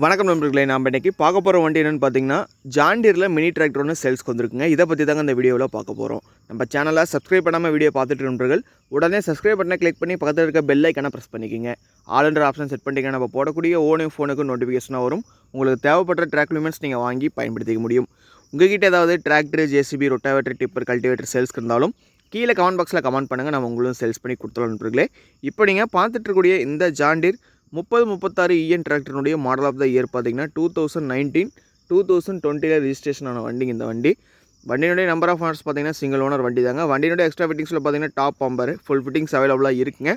வணக்கம் நண்பர்களே நாம் இன்றைக்கி பார்க்க போகிற வண்டி என்னென்னு பார்த்தீங்கன்னா ஜாண்டியரில் மினி டிராக்டர் ஒன்று சேல்ஸ்க்கு வந்திருக்குங்க. இதை பற்றி தாங்க இந்த வீடியோவில் பார்க்க போகிறோம் நம்ம சேனலை சப்ஸ்கிரைப் பண்ணாமல் வீடியோ பார்த்துட்டு நண்பர்கள் உடனே சப்ஸ்கிரைப் பண்ண கிளிக் பண்ணி பக்கத்தில் இருக்க பெல் ஐக்கனை ப்ரெஸ் பண்ணிக்கோங்க. ஆளுன்ற ஆப்ஷன் செட் பண்ணிட்டீங்கன்னா நம்ம போடக்கூடிய ஓனையும் ஃபோனுக்கு நோட்டிஃபிகேஷனாக வரும். உங்களுக்கு தேவைப்பட்ட ட்ராக் லிமெண்ட்ஸ் நீங்கள் வாங்கி பயன்படுத்திக்க முடியும். உங்ககிட்ட ஏதாவது tractor JCB rotavator tipper cultivator சேல்ஸ்க்கு இருந்தாலும் கீழே கமெண்ட் பாக்ஸில் கமெண்ட் பண்ணுங்கள் நம்ம உங்களும் சேல்ஸ் பண்ணி கொடுத்துருவோம் நண்பர்களே. இப்போ நீங்கள் பார்த்துட்டு இருக்கக்கூடிய இந்த ஜாண்டிர் முப்பது முப்பத்தாறு இஎன் டிராக்டருடைய மாடல் ஆஃப் த இயர் பார்த்தீங்கன்னா two thousand nineteen two thousand டுவெண்ட்டியில் ரிஜிஸ்ட்ரேஷன் ஆன வண்டிங்க இந்த வண்டி. வண்டியினுடைய நம்பர் ஆஃப் ஓனர்ஸ் பார்த்தீங்கன்னா சிங்கிள் ஓனர் வண்டி தாங்க. வண்டியினுடைய எக்ஸ்ட்ரா ஃபிட்டிங்ஸில் பார்த்தீங்கன்னா டாப் பம்பர் ஃபுல் ஃபிட்டிங்ஸ் அவைலபிளாக இருக்குங்க.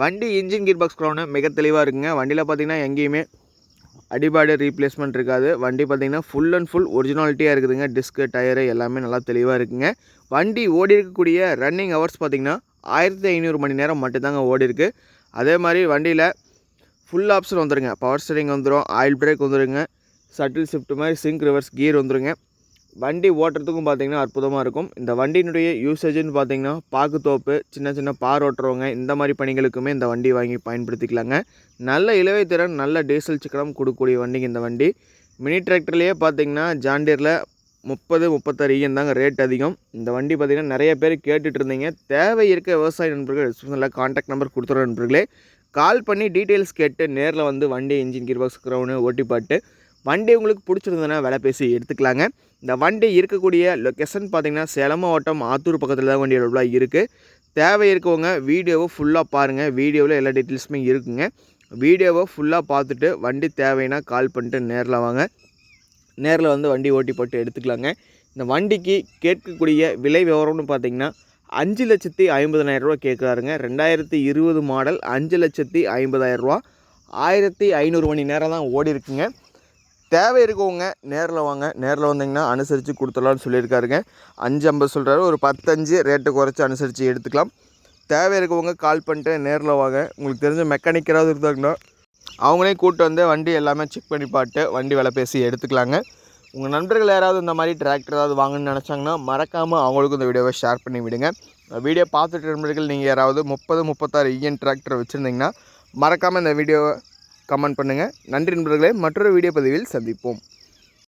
வண்டி இன்ஜின் கீர் பாக்ஸ் க்ரௌனு மிக தெளிவாக இருக்குங்க. வண்டியில் பார்த்தீங்கன்னா எங்கேயுமே அடிபாடு ரீப்ளேஸ்மெண்ட் இருக்காது. வண்டி பார்த்தீங்கன்னா ஃபுல் அண்ட் ஃபுல் ஒரிஜினாலிட்டியாக இருக்குதுங்க. டிஸ்க்கு டயரு எல்லாமே நல்லா தெளிவாக இருக்குங்க. வண்டி ஓடி இருக்கக்கூடிய ரன்னிங் ஹவர்ஸ் பார்த்தீங்கன்னா ஆயிரத்தி ஐநூறு மணி நேரம் மட்டும்தாங்க ஓடி இருக்குது அதே மாதிரி வண்டியில் ஃபுல் ஆப்ஷன் வந்துடுங்க பவர் ஸ்டரிங் வந்துடும் ஆயில் பிரேக் வந்துடுங்க சட்டில் ஷிஃப்ட் மாதிரி சிங்க் ரிவர்ஸ் கியர் வந்துடுங்க வண்டி ஓட்டுறதுக்கும் பார்த்தீங்கன்னா அற்புதமாக இருக்கும். இந்த வண்டியினுடைய யூசேஜ்னு பார்த்தீங்கன்னா பாக்குத்தோப்பு சின்ன சின்ன பார் ஓட்டுறவங்க இந்த மாதிரி பணிகளுக்குமே இந்த வண்டி வாங்கி பயன்படுத்திக்கலாங்க. நல்ல இலவை திறன் நல்ல டீசல் சிக்கனம் கொடுக்கக்கூடிய வண்டிங்க இந்த வண்டி. மினி டிராக்டர்லேயே பார்த்தீங்கன்னா ஜாண்டியரில் முப்பது முப்பத்தாறு ஈஎன் தாங்க ரேட் அதிகம். இந்த வண்டி பார்த்தீங்கன்னா நிறைய பேர் கேட்டுட்டு இருந்தீங்க. தேவை இருக்க விவசாய நண்பர்கள் டிஸ்கிரிப்ஷனில் காண்டாக்ட் நம்பர் கொடுத்துற நண்பர்களே கால் பண்ணி டீட்டெயில்ஸ் கேட்டு நேரில் வந்து வண்டி இன்ஜின் கீர் பாக்ஸ் க்ரௌனு ஓட்டி பாட்டு வண்டி உங்களுக்கு பிடிச்சிருந்ததுன்னா விலை பேசி எடுத்துக்கலாங்க. இந்த வண்டி இருக்கக்கூடிய லொக்கேஷன் பார்த்தீங்கன்னா சேலம் மாவட்டம் ஆத்தூர் பக்கத்தில் தான் வண்டி எவ்வளோ இருக்குது தேவை இருக்கவங்க வீடியோவை ஃபுல்லாக பாருங்கள் வீடியோவில் எல்லா டீட்டெயில்ஸுமே இருக்குங்க. வீடியோவை ஃபுல்லாக பார்த்துட்டு வண்டி தேவைன்னா கால் பண்ணிட்டு நேரில் வாங்க. நேரில் வந்து வண்டி ஓட்டி போட்டு எடுத்துக்கலாங்க. இந்த வண்டிக்கு கேட்கக்கூடிய விலை விவரம்னு பார்த்தீங்கன்னா அஞ்சு லட்சத்தி ஐம்பதனாயிரரூவா கேட்குறாருங்க ரெண்டாயிரத்தி இருபது மாடல் அஞ்சு லட்சத்தி ஐம்பதாயிரரூவா ஆயிரத்தி ஐநூறு மணி நேரம் தான் ஓடி இருக்குங்க. தேவை இருக்கவங்க நேரில் வாங்க. நேரில் வந்தீங்கன்னா அனுசரித்து கொடுத்துடலாம்னு சொல்லியிருக்காருங்க. அஞ்சு ஐம்பது சொல்கிறாரு ஒரு பத்தஞ்சு ரேட்டு குறைச்சி அனுசரித்து எடுத்துக்கலாம். தேவை இருக்கவங்க கால் பண்ணிட்டு நேரில் வாங்க. உங்களுக்கு தெரிஞ்ச மெக்கானிக்கராவது இருந்தாங்கன்னா அவங்களே கூப்பிட்டு வந்து வண்டி எல்லாமே செக் பண்ணி பார்த்து வண்டி விலை பேசி எடுத்துக்கலாங்க. உங்கள் நண்பர்கள் யாராவது இந்த மாதிரி டிராக்டர் ஏதாவது வாங்கணும்னு நினச்சாங்கன்னா மறக்காமல் அவங்களுக்கும் இந்த வீடியோவை ஷேர் பண்ணி விடுங்க. வீடியோ பார்த்துட்டு நண்பர்கள் நீங்கள் யாராவது முப்பது முப்பத்தாறு இஎன் டிராக்டர் வச்சுருந்தீங்கன்னா மறக்காமல் இந்த வீடியோவை கமெண்ட் பண்ணுங்கள் நன்றி நண்பர்களே மற்றொரு வீடியோ பதிவில் சந்திப்போம்.